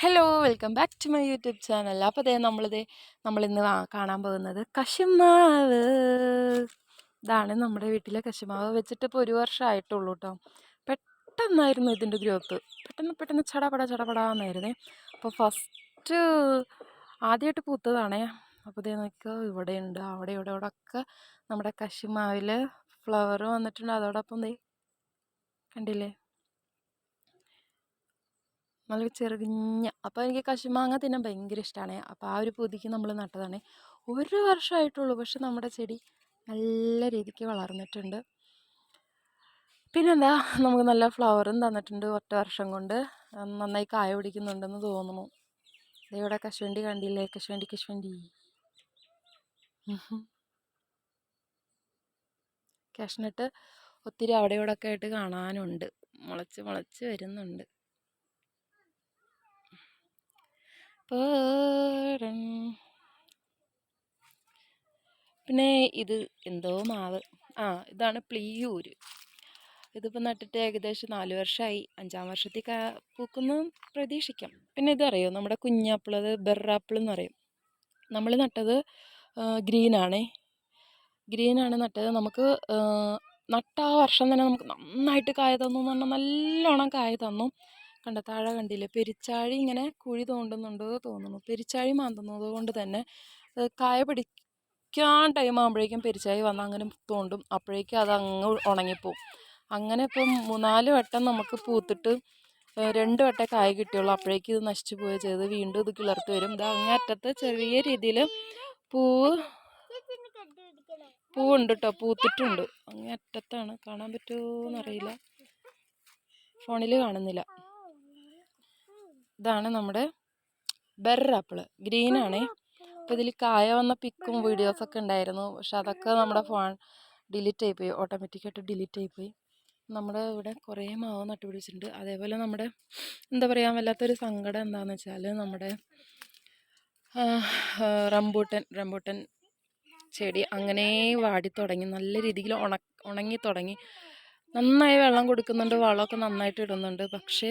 Hello welcome back to my YouTube channel. അപ്പോൾ അതേ നമ്മളിത് നമ്മളിന്ന് കാണാൻ പോകുന്നത് കശുമാവ്. ഇതാണ് നമ്മുടെ വീട്ടിലെ കശുമാവ്. വെച്ചിട്ട് ഇപ്പോൾ ഒരു വർഷമായിട്ടുള്ളൂ കേട്ടോ പെട്ടെന്നായിരുന്നു ഇതിന്റെ ഗ്രോത്ത്. പെട്ടെന്ന് പെട്ടെന്ന് ചടപട ചടപടാന്നായിരുന്നേ അപ്പോൾ ഫസ്റ്റ് ആദ്യമായിട്ട് പൂത്തതാണേ. അപ്പോൾ ഇതേ നോക്കിയാൽ ഇവിടെയുണ്ട്. അവിടെ ഇവിടെ ഇവിടെ ഒക്കെ നമ്മുടെ കശുമാവിൽ ഫ്ലവർ വന്നിട്ടുണ്ട്. അതോടൊപ്പം ദേ കണ്ടില്ലേ? നല്ല ചെറുകിഞ്ഞ അപ്പോൾ എനിക്ക് കശുമാങ്ങ തിന്നാൻ ഭയങ്കര ഇഷ്ടമാണ് അപ്പോൾ ആ ഒരു പൊതിക്ക് നമ്മൾ നട്ടതാണ്. ഒരു വർഷമായിട്ടുള്ളൂ പക്ഷെ നമ്മുടെ ചെടി നല്ല രീതിക്ക് വളർന്നിട്ടുണ്ട്. പിന്നെന്താ നമുക്ക് നല്ല ഫ്ലവറും തന്നിട്ടുണ്ട് ഒറ്റ വർഷം കൊണ്ട്. നന്നായി കായ പിടിക്കുന്നുണ്ടെന്ന് തോന്നുന്നു. ഇവിടെ കശുവണ്ടി കണ്ടില്ലേ? കശുവണ്ടി കശുവണ്ടി. കാഷ്നട്ട് ഒത്തിരി അവിടെ ഇവിടെ ഒക്കെ ആയിട്ട് കാണാനുണ്ട്. മുളച്ച് മുളച്ച് വരുന്നുണ്ട്. പേടം. പിന്നെ ഇത് എന്തോ മാവ്. ആ ഇതാണ് പ്ലീയൂർ ഇതിപ്പോൾ നട്ടിട്ട് ഏകദേശം നാല് വർഷമായി അഞ്ചാം വർഷത്തിൽ കാ പൂക്കുന്നു പ്രതീക്ഷിക്കാം. പിന്നെ ഇതറിയോ? നമ്മുടെ കുഞ്ഞാപ്പിൾ അത് ബെറാപ്പിൾ എന്ന് പറയും. നമ്മൾ നട്ടത് ഗ്രീനാണേ ഗ്രീനാണ് നട്ടത്. നമുക്ക് നട്ട ആ വർഷം തന്നെ നമുക്ക് നന്നായിട്ട് കായ തന്നു എന്ന് പറഞ്ഞാൽ നല്ലോണം കായ തന്നു. കണ്ട താഴെ കണ്ടില്ലേ? പെരിച്ചാഴി ഇങ്ങനെ കുഴി തോണ്ടുന്നുണ്ട് തോന്നുന്നു. പെരിച്ചാഴി മാന്തുന്നത് കൊണ്ട് തന്നെ കായ പിടിക്കാൻ ടൈം ആകുമ്പോഴേക്കും പെരിച്ചാഴി വന്ന് അങ്ങനെ തോണ്ടും. അപ്പോഴേക്കും അത് അങ്ങ് ഉണങ്ങിപ്പോവും. അങ്ങനെ ഇപ്പം മൂന്നാൽ വട്ടം നമുക്ക് പൂത്തിട്ട് രണ്ട് വട്ടം കായ കിട്ടിയുള്ളൂ. അപ്പോഴേക്കും ഇത് നശിച്ചു പോവുക ചെയ്ത് വീണ്ടും ഇത് കിളർത്ത് വരും. ഇത് അങ്ങേറ്റത്ത് ചെറിയ രീതിയിൽ പൂവ് പൂവുണ്ട് കേട്ടോ പൂത്തിട്ടുണ്ട്. അങ്ങേ അറ്റത്താണ്. കാണാൻ പറ്റുമോ എന്നറിയില്ല ഫോണിൽ കാണുന്നില്ല. ഇതാണ് നമ്മുടെ ബെറാപ്പിൾ. ഗ്രീനാണേ അപ്പോൾ ഇതിൽ കായ വന്ന പിക്കും വീഡിയോസൊക്കെ ഉണ്ടായിരുന്നു. പക്ഷെ അതൊക്കെ നമ്മുടെ ഫോൺ ഡിലീറ്റ് ആയിപ്പോയി ഓട്ടോമാറ്റിക്കായിട്ട് ഡിലീറ്റ് ആയിപ്പോയി നമ്മുടെ ഇവിടെ കുറേ മാവ് നട്ടുപിടിച്ചിട്ടുണ്ട് അതേപോലെ നമ്മുടെ എന്താ പറയുക വല്ലാത്തൊരു സങ്കടം എന്താണെന്ന് വെച്ചാൽ നമ്മുടെ റംബൂട്ടൻ റംബൂട്ടൻ ചെടി അങ്ങനെ വാടി തുടങ്ങി. നല്ല രീതിയിൽ ഉണ ഉണങ്ങി തുടങ്ങി. നന്നായി വെള്ളം കൊടുക്കുന്നുണ്ട്. വളമൊക്കെ നന്നായിട്ട് ഇടുന്നുണ്ട്. പക്ഷേ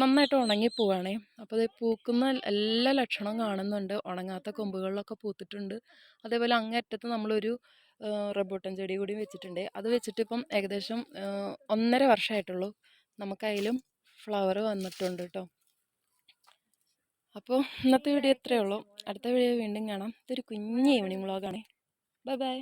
നന്നായിട്ട് ഉണങ്ങിപ്പോവാണേ അപ്പോൾ ഇത് പൂക്കുന്ന എല്ലാ ലക്ഷണവും കാണുന്നുണ്ട്. ഉണങ്ങാത്ത കൊമ്പുകളിലൊക്കെ പൂത്തിട്ടുണ്ട്. അതേപോലെ അങ്ങേറ്റത്ത് നമ്മളൊരു റബോട്ടൻ ചെടി കൂടി വെച്ചിട്ടുണ്ട്. അത് വെച്ചിട്ട് ഇപ്പം ഏകദേശം ഒന്നര വർഷമായിട്ടുള്ളൂ നമുക്കതിലും ഫ്ലവർ വന്നിട്ടുണ്ട് കേട്ടോ അപ്പോൾ ഇന്നത്തെ വീഡിയോ ഇത്രയേ ഉള്ളൂ. അടുത്ത വീഡിയോ വീണ്ടും കാണാം. ഇതൊരു കുഞ്ഞ് ഈവനിങ് വ്ളോഗാണേ. Bye bye.